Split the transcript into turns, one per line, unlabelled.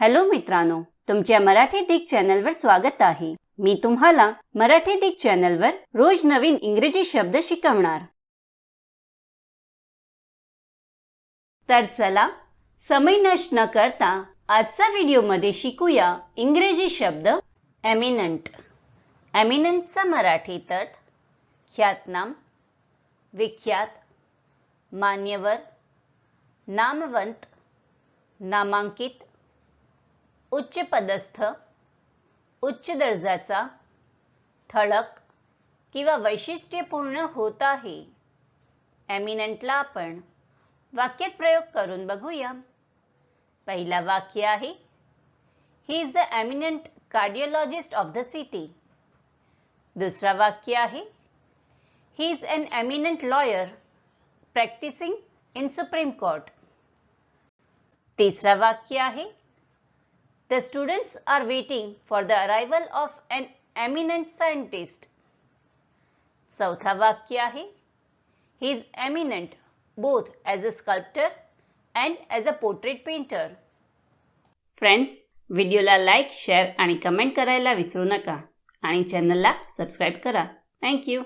Hello मित्रांनो तुमच्या मराठी दिग चॅनलवर स्वागत आहे. मी तुम्हाला मराठी दिग चॅनलवर रोज नवीन इंग्रजी शब्द शिकवणार. तर चला समय नष्ट न करता आजचा व्हिडिओमध्ये शिकूया इंग्रजी शब्द एमिनंट एमिनंटचा मराठीत अर्थ ख्यातनाम विख्यात मान्यवर नामवंत नामांकित उच्च पदस्थ उच्च दर्जाचा ठळक किंवा वैशिष्ट्यपूर्ण होत आहे. एमिनंटला आपण वाक्यात प्रयोग करून बघूया. पहिला वाक्य आहे he is the eminent cardiologist of the city दुसरा वाक्य आहे he is an eminent lawyer practising in Supreme Court तिसरा वाक्य आहे The students are waiting for the arrival of an eminent scientist. चौथा वाक्य आहे He is eminent both as a sculptor and as a portrait painter. Friends व्हिडिओला like share आणि comment करायला विसरू नका आणि चॅनलला सबस्क्राईब करा थँक्यू